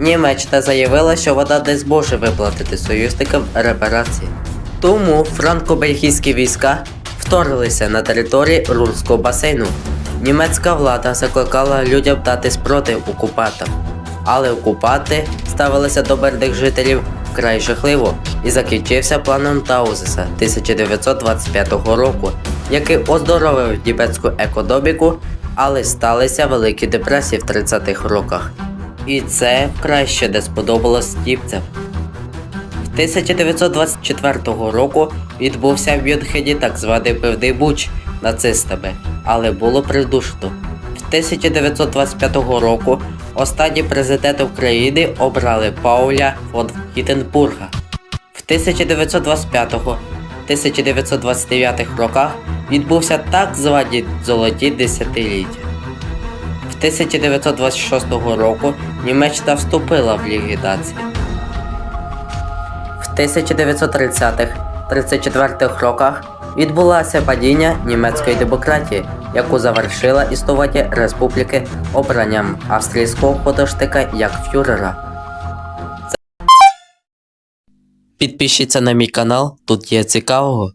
Німеччина заявила, що вона не зможе виплатити союзникам репарації. Тому франко-бельгійські війська вторглися на території Рурського басейну. Німецька влада закликала людям дати спротив окупантам, але окупанти ставилися до мирних жителів вкрай жахливо і закінчився планом Таузеса 1925 року, який оздоровив німецьку економіку, але сталися великі депресії в 30-х роках. І це вкрай ще не сподобалось німцям. 1924 року відбувся в Мюнхені так званий пивний буч нацистами, але було придушено. В 1925 року останній президент України обрали Пауля фон Хітенбурга. В 1925-1929 роках відбувся так звані золоті десятиліття. В 1926 року Німеччина вступила в Ліги націй. В 1930-34 роках відбулося падіння німецької демократії, яку завершила існування республіки обранням австрійського подоштика як фюрера. Підпишіться на мій канал, тут є цікавого.